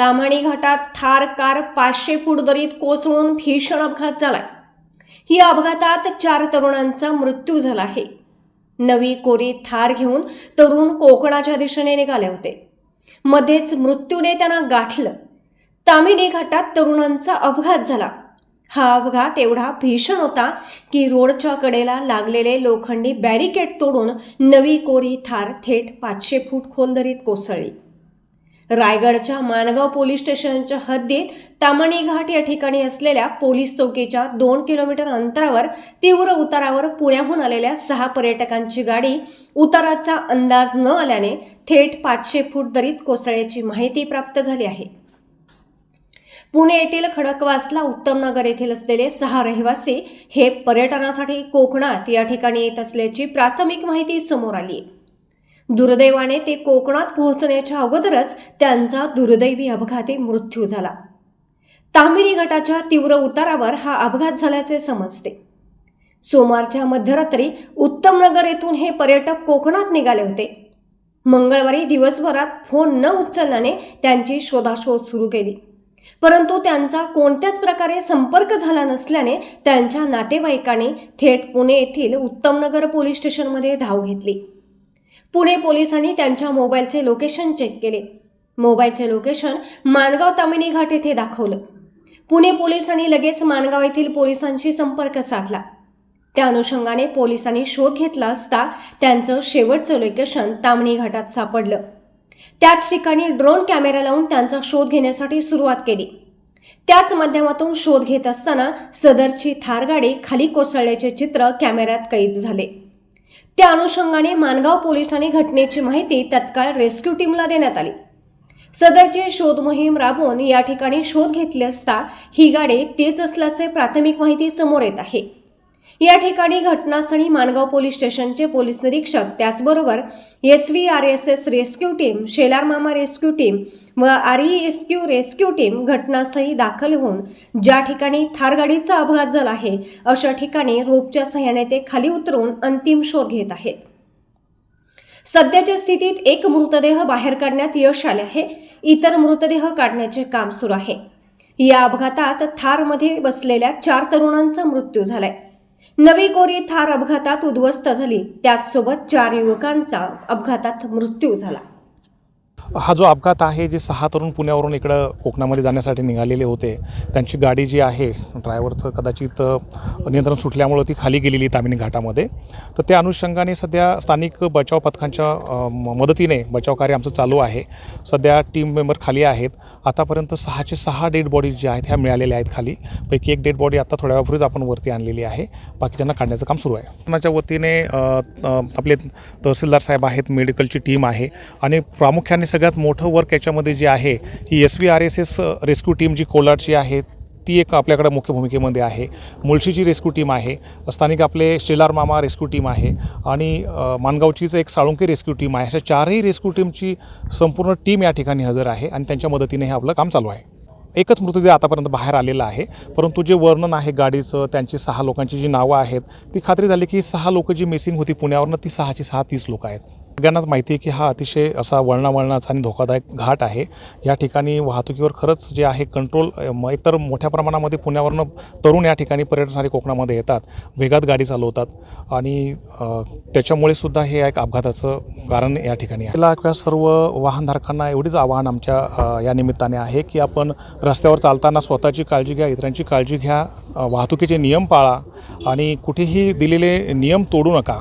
ताम्हाणी घाटात थार कार पाचशे फूट दरीत कोसळून भीषण अपघात झालाय. ही अपघातात चार तरुणांचा मृत्यू झाला आहे. नवी कोरी थार घेऊन तरुण कोकणाच्या दिशेने निघाले होते. मध्येच मृत्यूने त्यांना गाठलं. तामिनी घाटात तरुणांचा अपघात झाला. हा अपघात एवढा भीषण होता की रोडच्या कडेला लागलेले लोखंडी बॅरिकेड तोडून नवी कोरी थार थेट पाचशे फूट खोल दरीत कोसळली. रायगडच्या माणगाव पोलीस स्टेशनच्या हद्दीत तामणी घाट या ठिकाणी असलेल्या पोलीस चौकीच्या दोन किलोमीटर अंतरावर तीव्र उतारावर पुण्याहून आलेल्या सहा पर्यटकांची गाडी उताराचा अंदाज न आल्याने थेट पाचशे फूट दरीत कोसळ्याची माहिती प्राप्त झाली आहे. पुणे येथील खडकवासला उत्तमनगर येथील असलेले सहा रहिवासी हे पर्यटनासाठी कोकणात या ठिकाणी येत असल्याची प्राथमिक माहिती समोर आली आहे. दुर्दैवाने ते कोकणात पोहोचण्याच्या अगोदरच त्यांचा दुर्दैवी अपघाती मृत्यू झाला. तामिनी घाटाच्या तीव्र उतारावर हा अपघात झाल्याचे समजते. सोमवारच्या मध्यरात्री उत्तमनगर येथून हे पर्यटक कोकणात निघाले होते. मंगळवारी दिवसभरात फोन न उचलल्याने त्यांची शोधाशोध सुरू केली. परंतु त्यांचा कोणत्याच प्रकारे संपर्क झाला नसल्याने त्यांच्या नातेवाईकांनी थेट पुणे येथील उत्तमनगर पोलीस स्टेशनमध्ये धाव घेतली. पुणे पोलिसांनी त्यांच्या मोबाईलचे लोकेशन चेक केले. मोबाईलचे लोकेशन माणगाव तामिनी घाट येथे दाखवलं. पुणे पोलिसांनी लगेच माणगाव येथील पोलिसांशी संपर्क साधला. त्या अनुषंगाने पोलिसांनी शोध घेतला असता त्यांचं शेवटचं लोकेशन तामणी घाटात सापडलं. त्याच ठिकाणी ड्रोन कॅमेरा लावून त्यांचा शोध घेण्यासाठी सुरुवात केली. त्याच माध्यमातून शोध घेत असताना सदरची थार गाडी खाली कोसळल्याचे चित्र कॅमेऱ्यात कैद झाले. त्या अनुषंगाने मानगाव पोलिसांनी घटनेची माहिती तत्काळ रेस्क्यू टीमला देण्यात आली. सदरची शोध मोहीम राबवून या ठिकाणी शोध घेतले असता ही गाडी तेच असल्याचे प्राथमिक माहिती समोर येत आहे. या ठिकाणी घटनास्थळी मानगाव पोलीस स्टेशनचे पोलीस निरीक्षक त्याचबरोबर S V R S S rescue team Shelar मामा रेस्क्यू टीम व R E SQ rescue team घटनास्थळी दाखल होऊन ज्या ठिकाणी थार गाडीचा अपघात झाला आहे अशा ठिकाणी रोपच्या सहाय्याने ते खाली उतरून अंतिम शोध घेत आहेत. सध्याच्या स्थितीत एक मृतदेह बाहेर काढण्यात यश आले आहे इतर मृतदेह काढण्याचे काम सुरू आहे. या अपघातात थारमध्ये बसलेल्या चार तरुणांचा मृत्यू झालाय. नवी कोरी थार अपघातात उद्ध्वस्त झाली. त्याचसोबत चार युवकांचा अपघातात मृत्यू झाला. हा जो अपघात आहे जे सहा तरुण पुण्यावरून इकडं कोकणामध्ये जाण्यासाठी निघालेले होते त्यांची गाडी जी आहे ड्रायव्हरचं कदाचित नियंत्रण सुटल्यामुळं ती खाली गेलेली तामिनी घाटामध्ये. तर त्या अनुषंगाने सध्या स्थानिक बचाव पथकांच्या म- मदतीने बचाव कार्य आमचं चालू आहे. सध्या टीम मेंबर खाली आहेत. आतापर्यंत सहाचे सहा डेड बॉडीज ज्या आहेत ह्या मिळालेल्या आहेत खाली. पैकी एक डेड बॉडी आता थोड्या वेळापूर्वीच आपण वरती आणलेली आहे. बाकीच्यांना काढण्याचं काम सुरू आहे. कोकणाच्या वतीने आपले तहसीलदार साहेब आहेत मेडिकलची टीम आहे. आणि प्रामुख्याने सगळे सगळ्यात मोठं वर्क याच्यामध्ये जे आहे ही S V R S S rescue team जी कोलाडची आहे ती एक आपल्याकडे मुख्य भूमिकेमध्ये आहे. मुळशीची रेस्क्यू टीम आहे स्थानिक आपले शेलार मामा रेस्क्यू टीम आहे आणि माणगावचीच मानगावचीच एक साळुंके रेस्क्यू टीम आहे. अशा चारही रेस्क्यू टीमची संपूर्ण टीम या ठिकाणी हजर आहे आणि त्यांच्या मदतीने हे आपलं काम चालू आहे. एकच मृतदेह आतापर्यंत बाहेर आलेला आहे परंतु जे वर्णन आहे गाडीचं त्यांची सहा लोकांची जी नावं आहेत ती खात्री झाली की सहा लोकं जी मिसिंग होती पुण्यावरनं ती सहाची सहा तीस लोकं आहेत. सगळ्यांनाच माहिती आहे की हा अतिशय असा वळणावळणाचा आणि धोकादायक घाट आहे. या ठिकाणी वाहतुकीवर खरंच जे आहे कंट्रोल एकतर मोठ्या प्रमाणामध्ये पुण्यावरनं तरुण या ठिकाणी पर्यटनासाठी कोकणामध्ये येतात वेगात गाडी चालवतात आणि त्याच्यामुळे सुद्धा हे एक अपघाताचं कारण या ठिकाणी आहे. आपल्या सर्व वाहनधारकांना एवढीच आवाहन आमच्या या निमित्ताने आहे की आपण रस्त्यावर चालताना स्वतःची काळजी घ्या इतरांची काळजी घ्या वाहतुकीचे नियम पाळा आणि कुठेही दिलेले नियम तोडू नका.